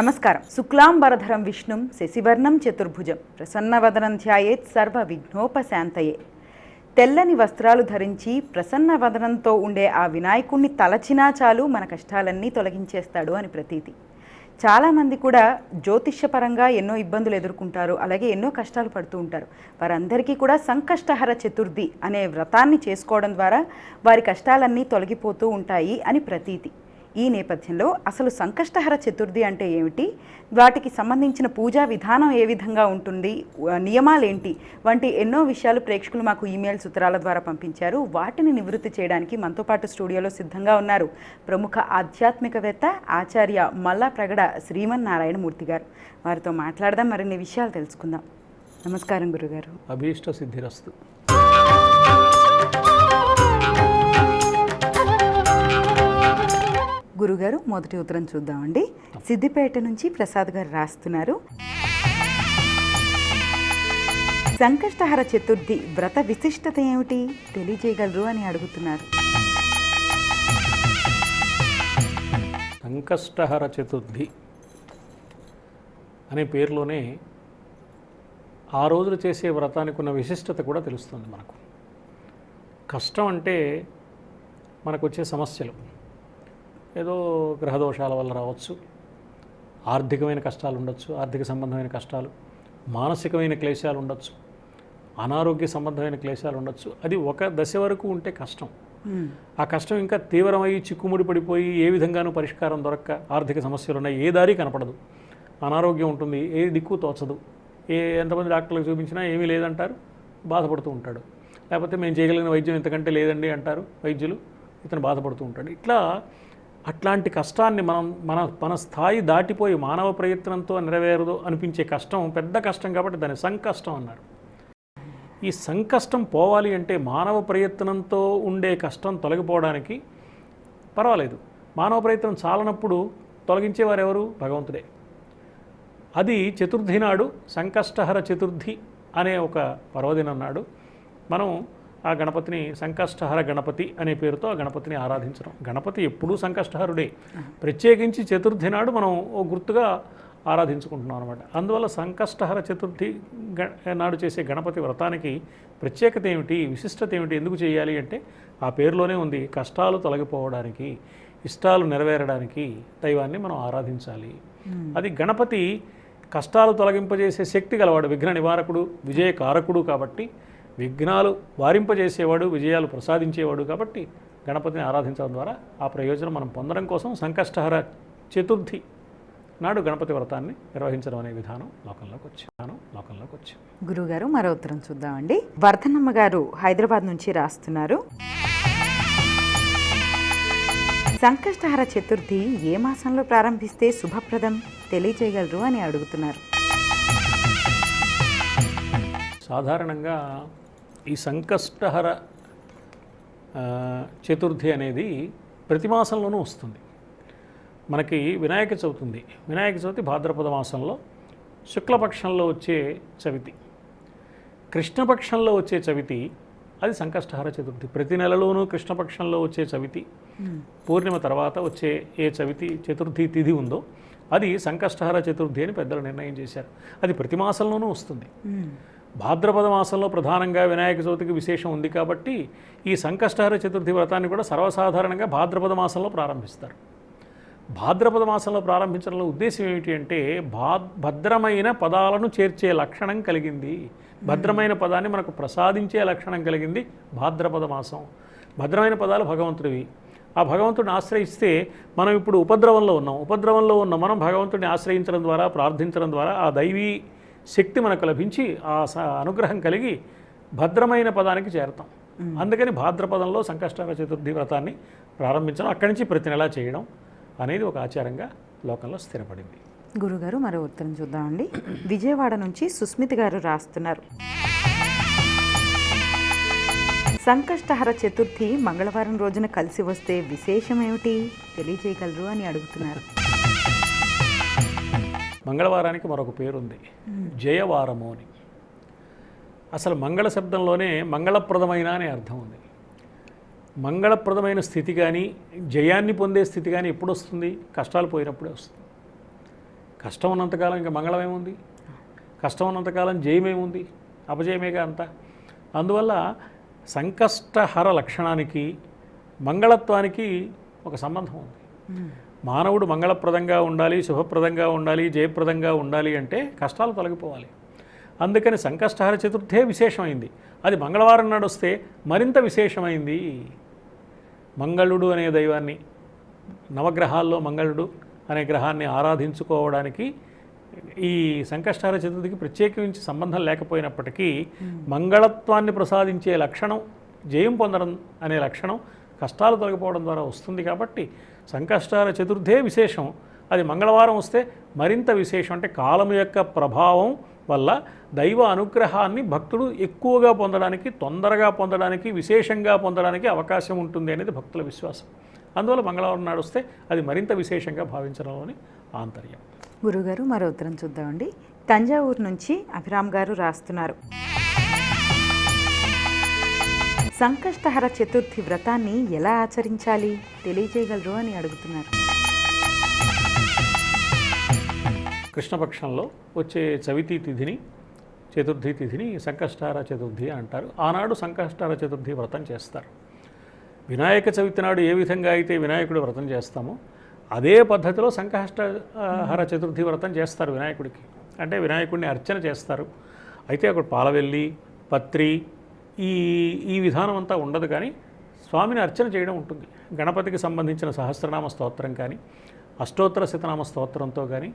నమస్కారం. శుక్లాంబరధరం విష్ణుం శశివర్ణం చతుర్భుజం. ప్రసన్నవదనం ధ్యాయేత్ సర్వ విఘ్నోపశాంతయే తెల్లని వస్త్రాలు ధరించి ప్రసన్న వదనంతో ఉండే ఆ వినాయకుణ్ణి తలచినా చాలు మన కష్టాలన్నీ తొలగించేస్తాడు అని ప్రతీతి. చాలామంది కూడా జ్యోతిష్యపరంగా ఎన్నో ఇబ్బందులు ఎదుర్కొంటారు అలాగే ఎన్నో కష్టాలు పడుతూ ఉంటారు. వారందరికీ కూడా సంకష్టహర చతుర్థి అనే వ్రతాన్ని చేసుకోవడం ద్వారా వారి కష్టాలన్నీ తొలగిపోతూ ఉంటాయి అని ప్రతీతి. ఈ నేపథ్యంలో అసలు సంకష్టహర చతుర్థి అంటే ఏమిటి? వాటికి సంబంధించిన పూజా విధానం ఏ విధంగా ఉంటుంది? నియమాలేంటి? వంటి ఎన్నో విషయాలు ప్రేక్షకులు మాకు ఈమెయిల్ సూత్రాల ద్వారా పంపించారు. వాటిని నివృత్తి చేయడానికి మనతో పాటు స్టూడియోలో సిద్ధంగా ఉన్నారు ప్రముఖ ఆధ్యాత్మికవేత్త ఆచార్య మల్లా ప్రగడ శ్రీమన్నారాయణమూర్తి గారు. వారితో మాట్లాడదాం మరిన్ని విషయాలు తెలుసుకుందాం. నమస్కారం గురుగారు. అభీష్ట సిద్ధిరస్తు. గురుగారు మొదటి ఉత్తరం చూద్దామండి. సిద్దిపేట నుంచి ప్రసాద్ గారు రాస్తున్నారు. సంకష్టహర చతుర్థి వ్రత విశిష్టత ఏమిటి? తెలియజేయగలరు అని అడుగుతున్నారు. సంకష్టహర చతుర్థి అనే పేరులోనే ఆ రోజులు చేసే వ్రతానికి ఉన్న విశిష్టత కూడా తెలుస్తుంది మనకు. కష్టం అంటే మనకు వచ్చే సమస్యలు. ఏదో గ్రహదోషాల వల్ల రావచ్చు. ఆర్థికమైన కష్టాలు ఉండొచ్చు ఆర్థిక సంబంధమైన కష్టాలు మానసికమైన క్లేశాలు ఉండొచ్చు అనారోగ్య సంబంధమైన క్లేశాలు ఉండొచ్చు. అది ఒక దశ వరకు ఉంటే కష్టం. ఆ కష్టం ఇంకా తీవ్రమై చిక్కుముడి పడిపోయి ఏ విధంగానూ పరిష్కారం దొరక్క ఆర్థిక సమస్యలు ఉన్నాయి. ఏ దారి కనపడదు. అనారోగ్యం ఉంటుంది. ఏ దిక్కు తోచదు. ఏ ఎంతమంది డాక్టర్లకు చూపించినా ఏమీ లేదంటారు. బాధపడుతూ ఉంటాడు. లేకపోతే మేము చేయగలిగిన వైద్యం ఇంతకంటే లేదండి అంటారు వైద్యులు. ఇతను బాధపడుతూ ఉంటాడు. ఇట్లా అట్లాంటి కష్టాన్ని మనం మన మన స్థాయి దాటిపోయి మానవ ప్రయత్నంతో నెరవేరదు అనిపించే కష్టం పెద్ద కష్టం కాబట్టి దాన్ని సంకష్టం అన్నారు. ఈ సంకష్టం పోవాలి అంటే మానవ ప్రయత్నంతో ఉండే కష్టం తొలగిపోవడానికి పర్వాలేదు. మానవ ప్రయత్నం చాలనప్పుడు తొలగించేవారు ఎవరు? భగవంతుడే. అది చతుర్థి నాడు సంకష్టహర చతుర్థి అనే ఒక పర్వదినం నాడు మనం ఆ గణపతిని సంకష్టహర గణపతి అనే పేరుతో ఆ గణపతిని ఆరాధించడం. గణపతి ఎప్పుడూ సంకష్టహరుడే. ప్రత్యేకించి చతుర్థి నాడు మనం ఓ గుర్తుగా ఆరాధించుకుంటున్నాం అనమాట అందువల్ల సంకష్టహర చతుర్థి గ- నాడు చేసే గణపతి వ్రతానికి ప్రత్యేకత ఏమిటి విశిష్టత ఏమిటి ఎందుకు చేయాలి అంటే ఆ పేరులోనే ఉంది కష్టాలు తొలగిపోవడానికి ఇష్టాలు నెరవేరడానికి దైవాన్ని మనం ఆరాధించాలి. అది గణపతి కష్టాలు తొలగింపజేసే శక్తి గలవాడు విఘ్న నివారకుడు విజయకారకుడు కాబట్టి విఘ్నాలు వారింపజేసేవాడు విజయాలు ప్రసాదించేవాడు కాబట్టి గణపతిని ఆరాధించడం ద్వారా ఆ ప్రయోజనం మనం పొందడం కోసం సంకష్టహర చతుర్థి నాడు గణపతి వ్రతాన్ని నిర్వహించడం అనే విధానం లోకంలోకి వచ్చి విధానం లోకంలోకి వచ్చి. గురుగారు మరో ఉత్తరం చూద్దామండి. వర్ధనమ్మ గారు హైదరాబాద్ నుంచి రాస్తున్నారు. సంకష్టహర చతుర్థి ఏ మాసంలో ప్రారంభిస్తే శుభప్రదం తెలియజేయగలరు అని అడుగుతున్నారు. సాధారణంగా ఈ సంకష్టహర చతుర్థి అనేది ప్రతి మాసంలోనూ వస్తుంది. మనకి వినాయక చవితి ఉంది. వినాయక చవితి భాద్రపద మాసంలో శుక్లపక్షంలో వచ్చే చవితి. కృష్ణపక్షంలో వచ్చే చవితి అది సంకష్టహర చతుర్థి. ప్రతి నెలలోనూ కృష్ణపక్షంలో వచ్చే చవితి. పూర్ణిమ తర్వాత వచ్చే ఏ చవితి చతుర్థి తిథి ఉందో అది సంకష్టహర చతుర్థి అని పెద్దలు నిర్ణయం చేశారు. అది ప్రతి మాసంలోనూ వస్తుంది. భాద్రపద మాసంలో ప్రధానంగా వినాయక చవితికి విశేషం ఉంది కాబట్టి ఈ సంకష్టహర చతుర్థి వ్రతాన్ని కూడా సర్వసాధారణంగా భాద్రపద మాసంలో ప్రారంభిస్తారు. భాద్రపద మాసంలో ప్రారంభించడంలో ఉద్దేశం ఏమిటి అంటే భా భద్రమైన పదాలను చేర్చే లక్షణం కలిగింది. భద్రమైన పదాన్ని మనకు ప్రసాదించే లక్షణం కలిగింది భాద్రపద మాసం. భద్రమైన పదాలు భగవంతుడివి. ఆ భగవంతుడిని ఆశ్రయిస్తే మనం ఇప్పుడు ఉపద్రవంలో ఉన్నాం. ఉపద్రవంలో ఉన్న మనం భగవంతుడిని ఆశ్రయించడం ద్వారా ప్రార్థించడం ద్వారా ఆ దైవీ శక్తి మనకు లభించి ఆ అనుగ్రహం కలిగి భద్రమైన పదానికి చేరతాం. అందుకని భాద్రపదంలో సంకష్టార చతుర్థి వ్రతాన్ని ప్రారంభించడం అక్కడి నుంచి ప్రతి నెలా చేయడం అనేది ఒక ఆచారంగా లోకంలో స్థిరపడింది. గురుగారు మరో ఉత్తరం చూద్దామండి విజయవాడ నుంచి సుస్మిత్ గారు రాస్తున్నారు. సంకష్టహర చతుర్థి మంగళవారం రోజున కలిసి వస్తే విశేషం ఏమిటి తెలియజేయగలరు అని అడుగుతున్నారు. మంగళవారానికి మరొక పేరుంది. జయవారము అని. అసలు మంగళ శబ్దంలోనే మంగళప్రదమైన అనే అర్థం ఉంది. మంగళప్రదమైన స్థితి కానీ జయాన్ని పొందే స్థితి కానీ ఎప్పుడు వస్తుంది కష్టాలు పోయినప్పుడే వస్తుంది. కష్టం ఉన్నంతకాలం ఇంకా మంగళం ఏముంది కష్టం ఉన్నంతకాలం జయమేముంది? అపజయమేగా అంతా? అందువల్ల సంకష్టహర లక్షణానికి మంగళత్వానికి ఒక సంబంధం ఉంది. మానవుడు మంగళప్రదంగా ఉండాలి శుభప్రదంగా ఉండాలి జయప్రదంగా ఉండాలి అంటే కష్టాలు తొలగిపోవాలి. అందుకని సంకష్టహర చతుర్థే విశేషమైంది. అది మంగళవారం నాడు వస్తే మరింత విశేషమైంది. మంగళుడు అనే దైవాన్ని నవగ్రహాల్లో మంగళుడు అనే గ్రహాన్ని ఆరాధించుకోవడానికి ఈ సంకష్టహర చతుర్థికి ప్రత్యేకించి సంబంధం లేకపోయినప్పటికీ మంగళత్వాన్ని ప్రసాదించే లక్షణం జయం పొందడం అనే లక్షణం కష్టాలు తొలగిపోవడం ద్వారా వస్తుంది కాబట్టి సంకష్టాల చతుర్థే విశేషం. అది మంగళవారం వస్తే మరింత విశేషం. అంటే కాలం యొక్క ప్రభావం వల్ల దైవ అనుగ్రహాన్ని భక్తుడు ఎక్కువగా పొందడానికి తొందరగా పొందడానికి విశేషంగా పొందడానికి అవకాశం ఉంటుంది అనేది భక్తుల విశ్వాసం. అందువల్ల మంగళవారం నాడు వస్తే అది మరింత విశేషంగా భావించడంలోని ఆంతర్యం. గురుగారు మరో ఉత్తరం చూద్దామండి. తంజావూరు నుంచి అభిరామ్ గారు రాస్తున్నారు. సంకష్టహర చతుర్థి వ్రతాన్ని ఎలా ఆచరించాలి? తెలియజేయగలరు అని అడుగుతున్నారు. కృష్ణపక్షంలో వచ్చే చవితి తిథిని చతుర్థి తిథిని సంకష్టార చతుర్థి అంటారు. ఆనాడు సంకష్టార చతుర్థి వ్రతం చేస్తారు. వినాయక చవితి నాడు ఏ విధంగా అయితే వినాయకుడు వ్రతం చేస్తామో అదే పద్ధతిలో సంకష్టహర చతుర్థి వ్రతం చేస్తారు వినాయకుడికి. అంటే వినాయకుడిని అర్చన చేస్తారు. అయితే అక్కడ పాలవెల్లి పత్రి ఈ ఈ విధానం అంతా ఉండదు కానీ స్వామిని అర్చన చేయడం ఉంటుంది. గణపతికి సంబంధించిన సహస్రనామ స్తోత్రం కానీ అష్టోత్తర శతనామ స్తోత్రంతో కానీ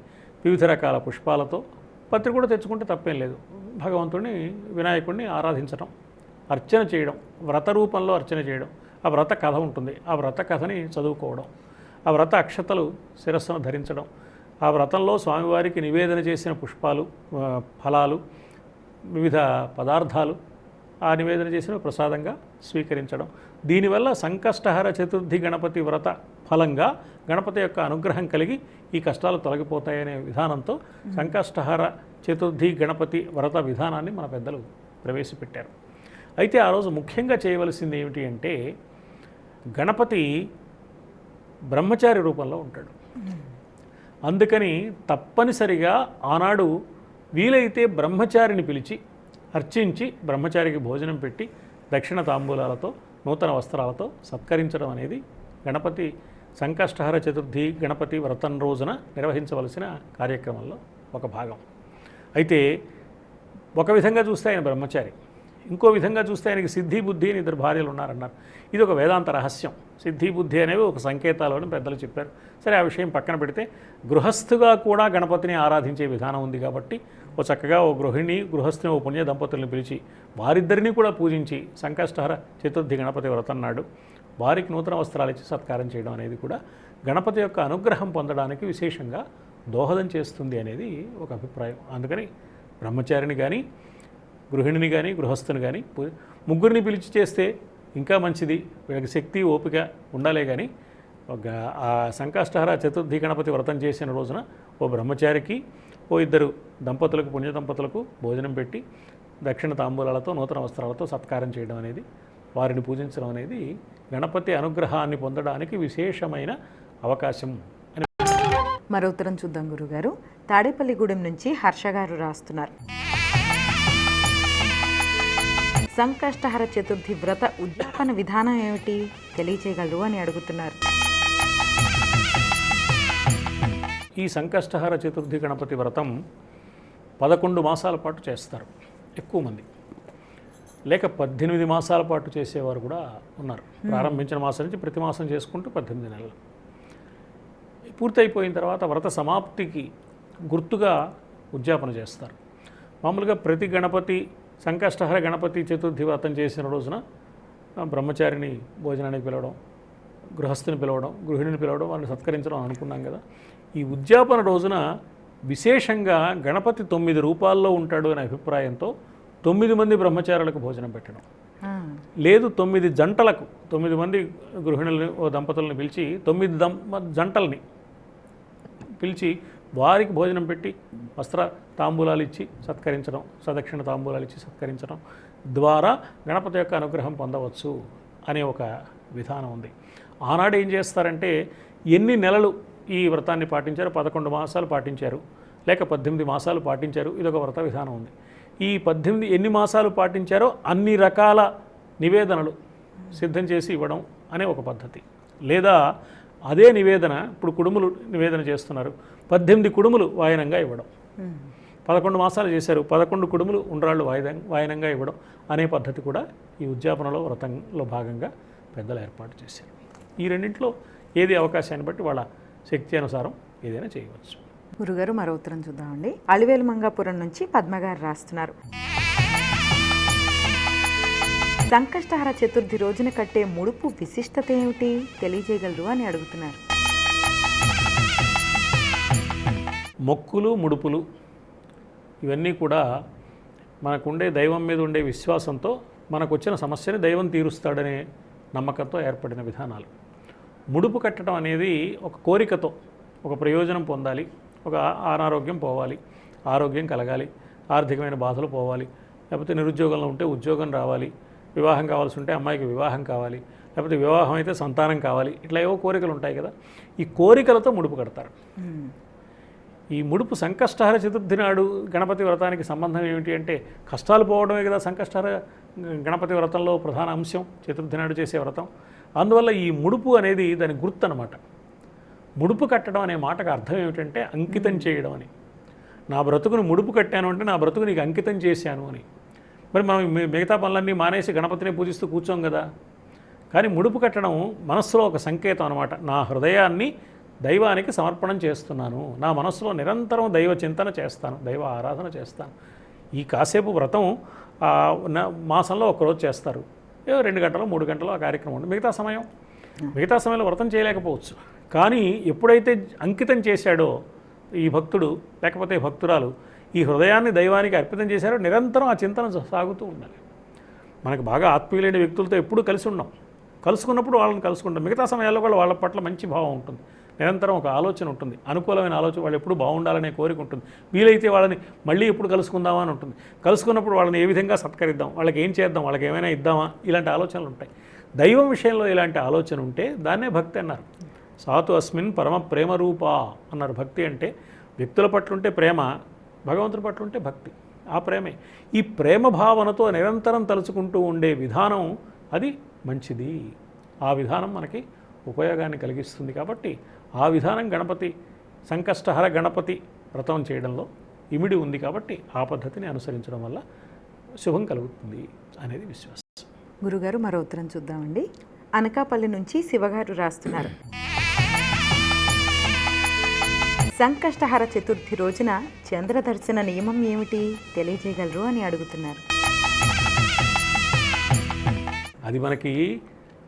వివిధ రకాల పుష్పాలతో పత్రి కూడా తెచ్చుకుంటే తప్పేం లేదు. భగవంతుడిని వినాయకుడిని ఆరాధించడం అర్చన చేయడం వ్రత రూపంలో అర్చన చేయడం ఆ వ్రత కథ ఉంటుంది. ఆ వ్రత కథని చదువుకోవడం ఆ వ్రత అక్షతలు శిరస్సును ధరించడం ఆ వ్రతంలో స్వామివారికి నివేదన చేసిన పుష్పాలు ఫలాలు వివిధ పదార్థాలు ఆ నివేదన చేసిన ప్రసాదంగా స్వీకరించడం. దీనివల్ల సంకష్టహర చతుర్థి గణపతి వ్రత ఫలంగా గణపతి యొక్క అనుగ్రహం కలిగి ఈ కష్టాలు తొలగిపోతాయనే విధానంతో సంకష్టహర చతుర్థి గణపతి వ్రత విధానాన్ని మన పెద్దలు ప్రవేశపెట్టారు. అయితే ఆ రోజు ముఖ్యంగా చేయవలసింది ఏమిటి అంటే గణపతి బ్రహ్మచారి రూపంలో ఉంటాడు. అందుకని తప్పనిసరిగా ఆనాడు వీలైతే బ్రహ్మచారిని పిలిచి అర్చించి బ్రహ్మచారికి భోజనం పెట్టి దక్షిణ తాంబూలాలతో నూతన వస్త్రాలతో సత్కరించడం అనేది గణపతి సంకష్టహర చతుర్థి గణపతి వ్రతం రోజున నిర్వహించవలసిన కార్యక్రమంలో ఒక భాగం. అయితే ఒక విధంగా చూస్తే ఆయన బ్రహ్మచారి ఇంకో విధంగా చూస్తే ఆయనకి సిద్ధి బుద్ధి అని ఇద్దరు భార్యలు ఉన్నారన్నారు. ఇది ఒక వేదాంత రహస్యం. సిద్ధి బుద్ధి అనేవి ఒక సంకేతాలు అని పెద్దలు చెప్పారు. సరే ఆ విషయం పక్కన పెడితే గృహస్థుగా కూడా గణపతిని ఆరాధించే విధానం ఉంది కాబట్టి ఓ చక్కగా ఓ గృహిణి గృహస్థిని ఓ పుణ్య దంపతుల్ని పిలిచి వారిద్దరిని కూడా పూజించి సంకష్టహర చతుర్థి గణపతి వ్రతం నాడు వారికి నూతన వస్త్రాలు ఇచ్చి సత్కారం చేయడం అనేది కూడా గణపతి యొక్క అనుగ్రహం పొందడానికి విశేషంగా దోహదం చేస్తుంది అనేది ఒక అభిప్రాయం. అందుకని బ్రహ్మచారిని కానీ గృహిణిని కానీ గృహస్థుని కానీ ముగ్గురిని పిలిచి చేస్తే ఇంకా మంచిది. వీళ్ళకి శక్తి ఓపిక ఉండాలే కానీ ఒక ఆ సంకష్టహర చతుర్థి గణపతి వ్రతం చేసిన రోజున ఓ బ్రహ్మచారికి ఓ ఇద్దరు దంపతులకు పుణ్య దంపతులకు భోజనం పెట్టి దక్షిణ తాంబూలాలతో నూతన వస్త్రాలతో సత్కారం చేయడం అనేది వారిని పూజించడం అనేది గణపతి అనుగ్రహాన్ని పొందడానికి విశేషమైన అవకాశం అని మరో ఉత్తరం చూద్దాం గురుగారు. తాడేపల్లిగూడెం నుంచి హర్ష గారు రాస్తున్నారు. సంకష్టహర చతుర్థి వ్రత ఉద్యాపన విధానం ఏమిటి? తెలియచేయగలరు అని అడుగుతున్నారు. ఈ సంకష్టహర చతుర్థి గణపతి వ్రతం పదకొండు మాసాల పాటు చేస్తారు. ఎక్కువ మంది. లేక పద్దెనిమిది మాసాల పాటు చేసేవారు కూడా ఉన్నారు. ప్రారంభించిన మాసం నుంచి ప్రతి మాసం చేసుకుంటూ పద్దెనిమిది నెలలు. పూర్తయిపోయిన తర్వాత వ్రత సమాప్తికి గుర్తుగా ఉద్యాపన చేస్తారు. మామూలుగా ప్రతి గణపతి సంకష్టహర గణపతి చతుర్థి వ్రతం చేసిన రోజున బ్రహ్మచారిని భోజనానికి పిలవడం గృహస్థుని పిలవడం గృహిణిని పిలవడం వాళ్ళని సత్కరించడం అనుకున్నాం కదా. ఈ ఉద్యాపన రోజున విశేషంగా గణపతి తొమ్మిది రూపాల్లో ఉంటాడు అనే అభిప్రాయంతో తొమ్మిది మంది బ్రహ్మచారులకు భోజనం పెట్టడం. లేదు తొమ్మిది జంటలకు తొమ్మిది మంది గృహిణుల్ని ఓ దంపతులను పిలిచి తొమ్మిది దంప జంటల్ని పిలిచి వారికి భోజనం పెట్టి వస్త్ర తాంబూలాలు ఇచ్చి సత్కరించడం సదక్షిణ తాంబూలాలు ఇచ్చి సత్కరించడం ద్వారా గణపతి యొక్క అనుగ్రహం పొందవచ్చు అనే ఒక విధానం ఉంది. ఆనాడు ఏం చేస్తారంటే ఎన్ని నెలలు ఈ వ్రతాన్ని పాటించారు పదకొండు మాసాలు పాటించారు లేక పద్దెనిమిది మాసాలు పాటించారు ఇదొక వ్రత విధానం ఉంది. ఈ పద్దెనిమిది ఎన్ని మాసాలు పాటించారో అన్ని రకాల నివేదనలు సిద్ధం చేసి ఇవ్వడం అనే ఒక పద్ధతి. లేదా అదే నివేదన ఇప్పుడు కుడుములు నివేదన చేస్తున్నారు పద్దెనిమిది కుడుములు వాయనంగా ఇవ్వడం. పదకొండు మాసాలు చేశారు పదకొండు కుడుములు ఉండ్రాళ్ళు వాయిద వాయనంగా ఇవ్వడం అనే పద్ధతి కూడా ఈ ఉద్యాపనలో వ్రతంలో భాగంగా పెద్దలు ఏర్పాటు చేశారు. ఈ రెండింటిలో ఏది అవకాశాన్ని బట్టి వాళ్ళ శక్తి అనుసారం ఏదైనా చేయవచ్చు. గురుగారు మరో ఉత్తరం చూద్దామండి. అలివేలు మంగాపురం నుంచి పద్మగారు రాస్తున్నారు. సంకష్టహర చతుర్థి రోజున కట్టే ముడుపు విశిష్టత ఏమిటి? తెలియజేయగలరు అని అడుగుతున్నారు. మొక్కులు ముడుపులు ఇవన్నీ కూడా మనకుండే దైవం మీద ఉండే విశ్వాసంతో మనకు వచ్చిన సమస్యని దైవం తీరుస్తాడనే నమ్మకంతో ఏర్పడిన విధానాలు. ముడుపు కట్టడం అనేది ఒక కోరికతో ఒక ప్రయోజనం పొందాలి ఒక అనారోగ్యం పోవాలి ఆరోగ్యం కలగాలి ఆర్థికమైన బాధలు పోవాలి లేకపోతే నిరుద్యోగంలో ఉంటే ఉద్యోగం రావాలి వివాహం కావాల్సి ఉంటే అమ్మాయికి వివాహం కావాలి లేకపోతే వివాహం అయితే సంతానం కావాలి ఇట్లా ఏవో కోరికలు ఉంటాయి కదా. ఈ కోరికలతో ముడుపు కడతారు. ఈ ముడుపు సంకష్టహర చతుర్థి నాడు గణపతి వ్రతానికి సంబంధం ఏమిటి అంటే కష్టాలు పోవడమే కదా సంకష్టహర గణపతి వ్రతంలో ప్రధాన అంశం చతుర్థి నాడు చేసే వ్రతం. అందువల్ల ఈ ముడుపు అనేది దాని గుర్తు అనమాట ముడుపు కట్టడం అనే మాటకు అర్థం ఏమిటంటే అంకితం చేయడం అని. నా బ్రతుకును ముడుపు కట్టాను అంటే నా బ్రతుకు నీకు అంకితం చేశాను అని. మరి మనం మిగతా పనులన్నీ మానేసి గణపతిని పూజిస్తూ కూర్చోం కదా. కానీ ముడుపు కట్టడం మనస్సులో ఒక సంకేతం అనమాట నా హృదయాన్ని దైవానికి సమర్పణం చేస్తున్నాను. నా మనస్సులో నిరంతరం దైవ చింతన చేస్తాను. దైవ ఆరాధన చేస్తాను. ఈ కాసేపు వ్రతం నా- మాసంలో ఒకరోజు చేస్తారు. ఏదో రెండు గంటలు మూడు గంటలు ఆ కార్యక్రమం ఉంది మిగతా సమయం. మిగతా సమయంలో వ్రతం చేయలేకపోవచ్చు. కానీ ఎప్పుడైతే అంకితం చేశాడో ఈ భక్తుడు లేకపోతే భక్తురాలు ఈ హృదయాన్ని దైవానికి అర్పితం చేశారో నిరంతరం ఆ చింతన సాగుతూ ఉండాలి. మనకు బాగా ఆత్మీయులైన వ్యక్తులతో ఎప్పుడూ కలిసి ఉన్నాం కలుసుకున్నప్పుడు వాళ్ళని కలుసుకుంటాం. మిగతా సమయాల్లో కూడా వాళ్ళ పట్ల మంచి భావం ఉంటుంది. నిరంతరం ఒక ఆలోచన ఉంటుంది. అనుకూలమైన ఆలోచన వాళ్ళు ఎప్పుడు బాగుండాలనే కోరిక ఉంటుంది. వీలైతే వాళ్ళని మళ్ళీ ఎప్పుడు కలుసుకుందామా అని ఉంటుంది. కలుసుకున్నప్పుడు వాళ్ళని ఏ విధంగా సత్కరిద్దాం? వాళ్ళకి ఏం చేద్దాం? వాళ్ళకి ఏమైనా ఇద్దామా? ఇలాంటి ఆలోచనలు ఉంటాయి. దైవం విషయంలో ఇలాంటి ఆలోచన ఉంటే దాన్నే భక్తి అన్నారు. సాతు అస్మిన్ పరమ ప్రేమ రూపా అన్నారు భక్తి అంటే వ్యక్తుల పట్ల ఉంటే ప్రేమ భగవంతుడి పట్ల ఉంటే భక్తి. ఆ ప్రేమే. ఈ ప్రేమ భావనతో నిరంతరం తలుచుకుంటూ ఉండే విధానం అది మంచిది. ఆ విధానం మనకి ఉపయోగాన్ని కలిగిస్తుంది కాబట్టి ఆ విధానం గణపతి సంకష్టహర గణపతి వ్రతం చేయడంలో ఇమిడి ఉంది కాబట్టి ఆ పద్ధతిని అనుసరించడం వల్ల శుభం కలుగుతుంది అనేది విశ్వాసం. గురుగారు మరో ఉత్తరం చూద్దామండి. అనకాపల్లి నుంచి శివగారు రాస్తున్నారు. సంకష్టహర చతుర్థి రోజున చంద్ర దర్శన నియమం ఏమిటి? తెలియజేయగలరు అని అడుగుతున్నారు. అది మనకి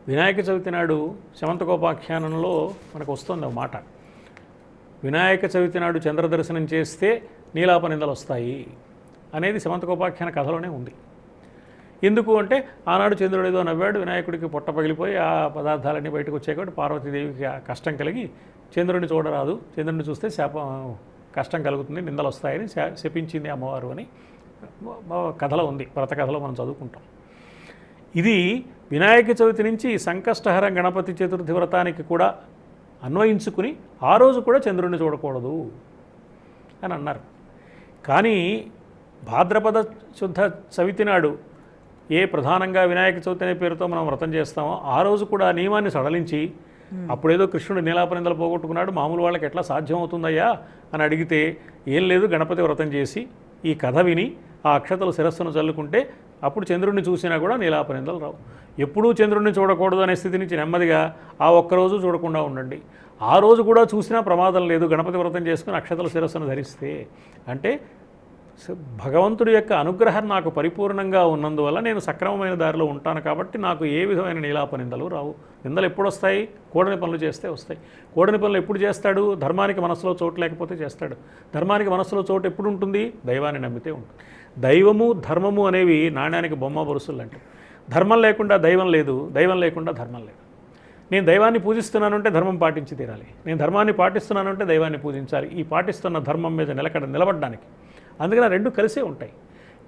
వినాయక చవితి నాడు శమంతకోపాఖ్యానంలో మనకు వస్తుంది ఒక మాట. వినాయక చవితి నాడు చంద్ర దర్శనం చేస్తే నీలాప నిందలు వస్తాయి అనేది శమంతకోపాఖ్యాన కథలోనే ఉంది. ఎందుకు అంటే ఆనాడు చంద్రుడు ఏదో నవ్వాడు వినాయకుడికి పొట్ట పగిలిపోయి ఆ పదార్థాలన్నీ బయటకు వచ్చాయి కాబట్టి పార్వతీదేవికి కష్టం కలిగి చంద్రుడిని చూడరాదు. చంద్రుడిని చూస్తే శాప కష్టం కలుగుతుంది నిందలు వస్తాయని శా- శపించింది అమ్మవారు అని కథలో ఉంది. వ్రత కథలో మనం చదువుకుంటాం. ఇది వినాయక చవితి నుంచి సంకష్టహర గణపతి చతుర్థి వ్రతానికి కూడా అన్వయించుకుని ఆ రోజు కూడా చంద్రుడిని చూడకూడదు అని అన్నారు. కానీ భాద్రపద శుద్ధ చవితి నాడు ఏ ప్రధానంగా వినాయక చవితి అనే పేరుతో మనం వ్రతం చేస్తామో ఆ రోజు కూడా ఆ నియమాన్ని సడలించి అప్పుడేదో కృష్ణుడు నీలాపనిందలు పోగొట్టుకున్నాడు మామూలు వాళ్ళకి ఎట్లా సాధ్యం అవుతుందయ్యా అని అడిగితే ఏం లేదు గణపతి వ్రతం చేసి ఈ కథ విని ఆ అక్షతలు శిరస్సును చల్లుకుంటే అప్పుడు చంద్రుడిని చూసినా కూడా నీలాపనిందలు రావు. ఎప్పుడూ చంద్రుడిని చూడకూడదు అనే స్థితి నుంచి నెమ్మదిగా ఆ ఒక్కరోజు చూడకుండా ఉండండి. ఆ రోజు కూడా చూసినా ప్రమాదం లేదు. గణపతి వ్రతం చేసుకుని అక్షతల శిరస్సును ధరిస్తే. అంటే భగవంతుడి యొక్క అనుగ్రహం నాకు పరిపూర్ణంగా ఉన్నందువల్ల నేను సక్రమమైన దారిలో ఉంటాను కాబట్టి నాకు ఏ విధమైన నీలాప నిందలు రావు. నిందలు ఎప్పుడు వస్తాయి కూడని పనులు చేస్తే వస్తాయి. కూడని పనులు ఎప్పుడు చేస్తాడు? ధర్మానికి మనసులో చోటు లేకపోతే చేస్తాడు. ధర్మానికి మనసులో చోటు ఎప్పుడు ఉంటుంది? దైవాన్ని నమ్మితే ఉంటుంది. దైవము ధర్మము అనేవి నాణ్యానికి బొమ్మ బొరుసులు అంటే ధర్మం లేకుండా దైవం లేదు దైవం లేకుండా ధర్మం లేదు. నేను దైవాన్ని పూజిస్తున్నానంటే ధర్మం పాటించి తీరాలి. నేను ధర్మాన్ని పాటిస్తున్నానంటే దైవాన్ని పూజించాలి. ఈ పాటిస్తున్న ధర్మం మీద నిలకడ నిలబడడానికి. అందుకని రెండు కలిసే ఉంటాయి.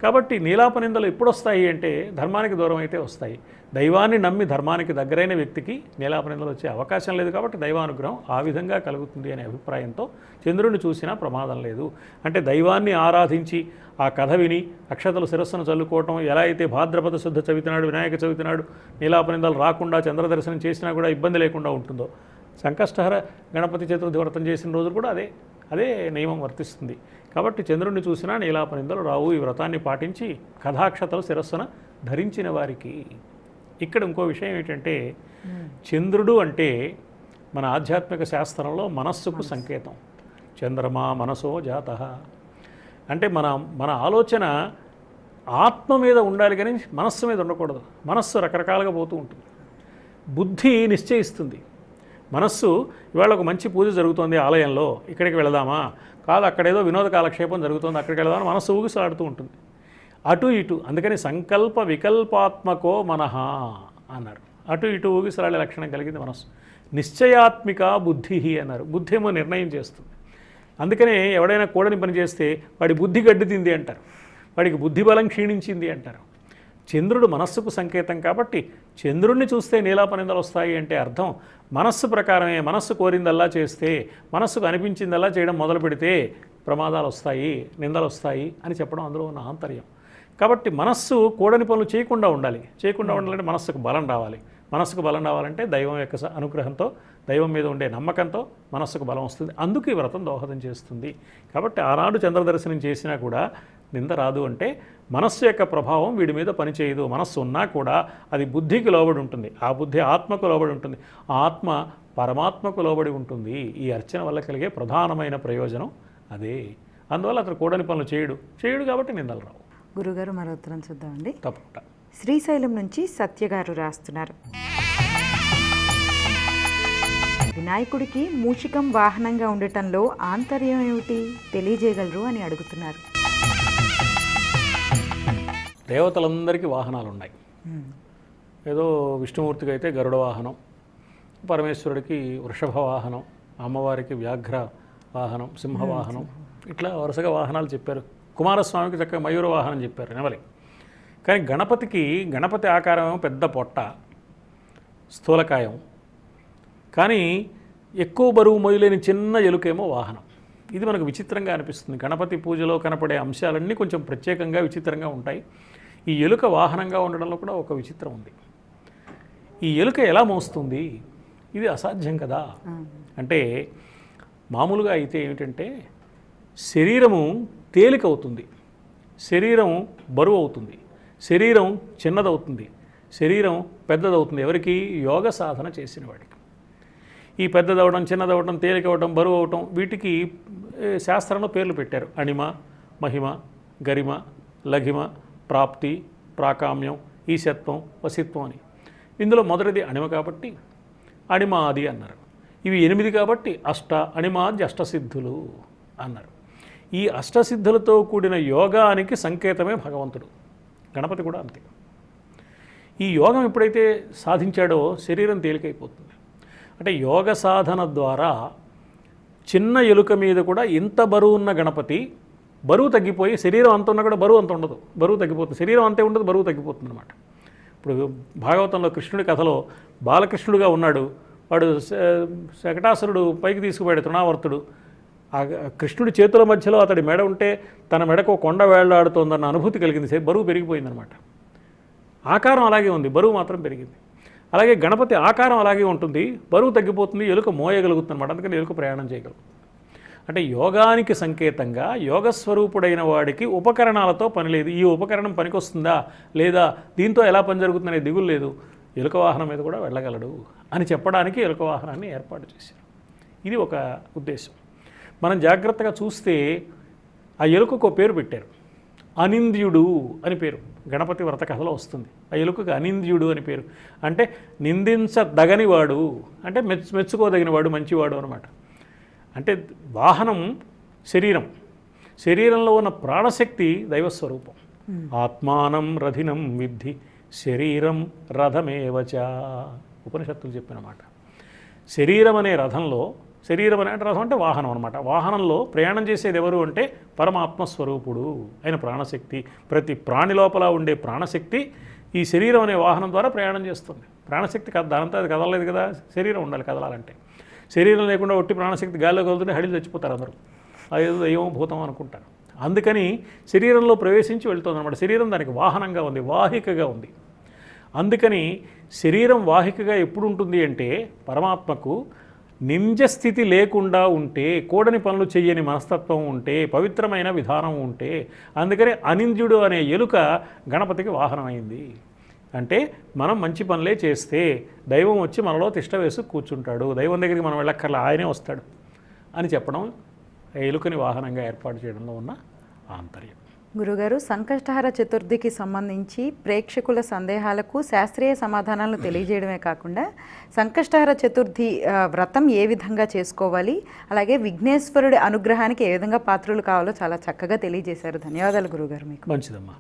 కాబట్టి నీలాపనిందలు ఎప్పుడు వస్తాయి అంటే ధర్మానికి దూరం అయితే వస్తాయి. దైవాన్ని నమ్మి ధర్మానికి దగ్గరైన వ్యక్తికి నీలాపనిందలు వచ్చే అవకాశం లేదు కాబట్టి దైవానుగ్రహం ఆ విధంగా కలుగుతుంది అనే అభిప్రాయంతో చంద్రుడిని చూసినా ప్రమాదం లేదు. అంటే దైవాన్ని ఆరాధించి ఆ కథ విని అక్షతలు శిరస్సును చల్లుకోవటం ఎలా అయితే భాద్రపద శుద్ధ చవితి నాడు వినాయక చవితి నాడు నీలాపనిందలు రాకుండా చంద్రదర్శనం చేసినా కూడా ఇబ్బంది లేకుండా ఉంటుందో? సంకష్టహర గణపతి చతుర్థి వ్రతం చేసిన రోజు కూడా అదే అదే నియమం వర్తిస్తుంది. కాబట్టి చంద్రుడిని చూసినా నీలాపనిందలు రావు. ఈ వ్రతాన్ని పాటించి కథాక్షతలు శిరస్సున ధరించిన వారికి. ఇక్కడ ఇంకో విషయం ఏంటంటే చంద్రుడు అంటే మన ఆధ్యాత్మిక శాస్త్రంలో మనస్సుకు సంకేతం. చంద్రమా మనసో జాత. అంటే మన మన ఆలోచన ఆత్మ మీద ఉండాలి కానీ మనస్సు మీద ఉండకూడదు. మనస్సు రకరకాలుగా పోతూ ఉంటుంది. బుద్ధి నిశ్చయిస్తుంది. మనస్సు ఇవాళ ఒక మంచి పూజ జరుగుతోంది ఆలయంలో. ఇక్కడికి వెళదామా? కాదు అక్కడేదో వినోద కాలక్షేపం జరుగుతుంది అక్కడికి వెళదామని మనస్సు ఊగిసలాడుతూ ఉంటుంది. అటు ఇటు అందుకని సంకల్ప వికల్పాత్మకో మనహ అన్నారు. అటు ఇటు ఊగిసలాడే లక్షణం కలిగింది మనస్సు. నిశ్చయాత్మిక బుద్ధి అన్నారు. బుద్ధి ఏమో నిర్ణయం చేస్తుంది. అందుకనే ఎవడైనా కూడని పని చేస్తే వాడి బుద్ధి గడ్డి తింది అంటారు. వాడికి బుద్ధి బలం క్షీణించింది అంటారు. చంద్రుడు మనస్సుకు సంకేతం కాబట్టి చంద్రుడిని చూస్తే నీలాపనిందలు వస్తాయి అంటే అర్థం. మనస్సు ప్రకారమే మనస్సు కోరిందల్లా చేస్తే మనస్సుకు అనిపించిందల్లా చేయడం మొదలు పెడితే ప్రమాదాలు వస్తాయి నిందలు వస్తాయి అని చెప్పడం అందులో ఉన్న ఆంతర్యం. కాబట్టి మనస్సు కూడని పనులు చేయకుండా ఉండాలి. చేయకుండా ఉండాలంటే మనస్సుకు బలం రావాలి. మనస్సుకు బలం రావాలంటే దైవం యొక్క అనుగ్రహంతో దైవం మీద ఉండే నమ్మకంతో మనస్సుకు బలం వస్తుంది. అందుకు ఈ వ్రతం దోహదం చేస్తుంది. కాబట్టి ఆనాడు చంద్రదర్శనం చేసినా కూడా నింద రాదు అంటే మనస్సు యొక్క ప్రభావం వీడి మీద పనిచేయదు. మనస్సు ఉన్నా కూడా అది బుద్ధికి లోబడి ఉంటుంది. ఆ బుద్ధి ఆత్మకు లోబడి ఉంటుంది. ఆత్మ పరమాత్మకు లోబడి ఉంటుంది. ఈ అర్చన వల్ల కలిగే ప్రధానమైన ప్రయోజనం అదే. అందువల్ల అతను కూడని పనులు చేయడు. చేయడు కాబట్టి నిందలు రావు. గురుగారు మరో ఉత్తరం చూద్దామండి తప్పకుండా. శ్రీశైలం నుంచి సత్య గారు రాస్తున్నారు. వినాయకుడికి మూషికం వాహనంగా ఉండటంలో ఆంతర్యం ఏమిటి? తెలియజేయగలరు అని అడుగుతున్నారు. దేవతలందరికీ వాహనాలు ఉన్నాయి ఏదో విష్ణుమూర్తికి అయితే గరుడ వాహనం పరమేశ్వరుడికి వృషభ వాహనం అమ్మవారికి వ్యాఘ్ర వాహనం సింహ వాహనం ఇట్లా వరుసగా వాహనాలు చెప్పారు. కుమారస్వామికి చక్కగా మయూర వాహనం చెప్పారు నెమలి. కానీ గణపతికి గణపతి ఆకారం పెద్ద పొట్ట స్థూలకాయం. కానీ ఎక్కువ బరువు మొయ్యలేని చిన్న ఎలుకేమో వాహనం. ఇది మనకు విచిత్రంగా అనిపిస్తుంది. గణపతి పూజలో కనపడే అంశాలన్నీ కొంచెం ప్రత్యేకంగా విచిత్రంగా ఉంటాయి. ఈ ఎలుక వాహనంగా ఉండడంలో కూడా ఒక విచిత్రం ఉంది. ఈ ఎలుక ఎలా మోస్తుంది? ఇది అసాధ్యం కదా. అంటే మామూలుగా అయితే ఏమిటంటే శరీరము తేలికవుతుంది. శరీరం బరువు అవుతుంది శరీరం చిన్నదవుతుంది. శరీరం పెద్దదవుతుంది. ఎవరికి? యోగ సాధన చేసిన వాడికి. ఈ పెద్దదవడం చిన్నదవడం తేలికవడం బరువు అవటం వీటికి శాస్త్రంలో పేర్లు పెట్టారు. అణిమ మహిమ గరిమ లఘిమ ప్రాప్తి ప్రాకామ్యం ఈశత్వం వసిత్వం అని. ఇందులో మొదటిది అణిమ కాబట్టి అణిమాది అన్నారు. ఇవి ఎనిమిది కాబట్టి అష్ట అణిమాది అష్టసిద్ధులు అన్నారు. ఈ అష్టసిద్ధులతో కూడిన యోగానికి సంకేతమే భగవంతుడు. గణపతి కూడా అంతే. ఈ యోగం ఎప్పుడైతే సాధించాడో శరీరం తేలికైపోతుంది. అంటే యోగ సాధన ద్వారా చిన్న ఎలుక మీద కూడా ఇంత బరువున్న గణపతి బరువు తగ్గిపోయి శరీరం అంత ఉన్నా కూడా బరువు అంత ఉండదు. బరువు తగ్గిపోతుంది. శరీరం అంతే ఉండదు బరువు తగ్గిపోతుంది అనమాట ఇప్పుడు భాగవతంలో కృష్ణుడి కథలో బాలకృష్ణుడుగా ఉన్నాడు. వాడు శ- శకటాసురుడు పైకి తీసుకుపోయాడు తృణావర్తుడు. ఆ కృష్ణుడి చేతుల మధ్యలో అతడి మెడ ఉంటే తన మెడకు ఒక కొండ వేళ్ళాడుతోందన్న అనుభూతి కలిగింది. సే- బరువు పెరిగిపోయిందనమాట ఆకారం అలాగే ఉంది బరువు మాత్రం పెరిగింది. అలాగే గణపతి ఆకారం అలాగే ఉంటుంది. బరువు తగ్గిపోతుంది ఎలుక మోయగలుగుతుంది అనమాట అందుకని ఎలుక ప్రయాణం చేయగలుగుతుంది అంటే యోగానికి సంకేతంగా యోగస్వరూపుడైన వాడికి ఉపకరణాలతో పని లేదు. ఈ ఉపకరణం పనికొస్తుందా? లేదా దీంతో ఎలా పని జరుగుతుందనే దిగులు లేదు. ఎలుక వాహనం మీద కూడా వెళ్ళగలడు అని చెప్పడానికి ఎలుక వాహనాన్ని ఏర్పాటు చేశారు. ఇది ఒక ఉద్దేశం. మనం జాగ్రత్తగా చూస్తే ఆ ఎలుకకు పేరు పెట్టారు. అనింద్యుడు అని పేరు. గణపతి వ్రత కథలో వస్తుంది. ఆ ఎలుకకు అనింద్యుడు అని పేరు. అంటే నిందించదగనివాడు. అంటే మెచ్చు మెచ్చుకోదగినవాడు మంచివాడు అనమాట అంటే వాహనం శరీరం. శరీరంలో ఉన్న ప్రాణశక్తి దైవస్వరూపం. ఆత్మానం రథినం విద్ధి శరీరం రథమేవచ ఉపనిషత్తులు చెప్పిన మాట శరీరం అనే రథంలో శరీరం అనే రథం అంటే వాహనం అనమాట వాహనంలో ప్రయాణం చేసేది ఎవరు అంటే పరమాత్మ స్వరూపుడు అయిన ప్రాణశక్తి. ప్రతి ప్రాణి లోపల ఉండే ప్రాణశక్తి ఈ శరీరం అనే వాహనం ద్వారా ప్రయాణం చేస్తుంది. ప్రాణశక్తి కద దానంతా అది కదలలేదు కదా. శరీరం ఉండాలి కదలాలంటే. శరీరం లేకుండా ఒట్టి ప్రాణశక్తి గాల్లో కదులుతుంటే హడిలు చచ్చిపోతారు అందరూ. అదేదో దైవం భూతం అనుకుంటారు. అందుకని శరీరంలో ప్రవేశించి వెళ్తుంది అనమాట శరీరం దానికి వాహనంగా ఉంది వాహికగా ఉంది. అందుకని శరీరం వాహికగా ఎప్పుడు ఉంటుంది అంటే పరమాత్మకు నింజస్థితి లేకుండా ఉంటే కూడని పనులు చేయని మనస్తత్వం ఉంటే పవిత్రమైన విధానం ఉంటే అందుకని అనింద్యుడు అనే ఎలుక గణపతికి వాహనమైంది. అంటే మనం మంచి పనులే చేస్తే దైవం వచ్చి మనలో తిష్ట వేసి కూర్చుంటాడు. దైవం దగ్గరికి మనం వెళ్ళక్కర్లా ఆయనే వస్తాడు అని చెప్పడం ఎలుకని వాహనంగా ఏర్పాటు చేయడంలో ఉన్న ఆంతర్యం. గురుగారు సంకష్టహర చతుర్థికి సంబంధించి ప్రేక్షకుల సందేహాలకు శాస్త్రీయ సమాధానాలను తెలియజేయడమే కాకుండా సంకష్టహర చతుర్థి వ్రతం ఏ విధంగా చేసుకోవాలి అలాగే విఘ్నేశ్వరుడి అనుగ్రహానికి ఏ విధంగా పాత్రలు కావాలో చాలా చక్కగా తెలియజేశారు. ధన్యవాదాలు గురుగారు మీకు. మంచిదమ్మా.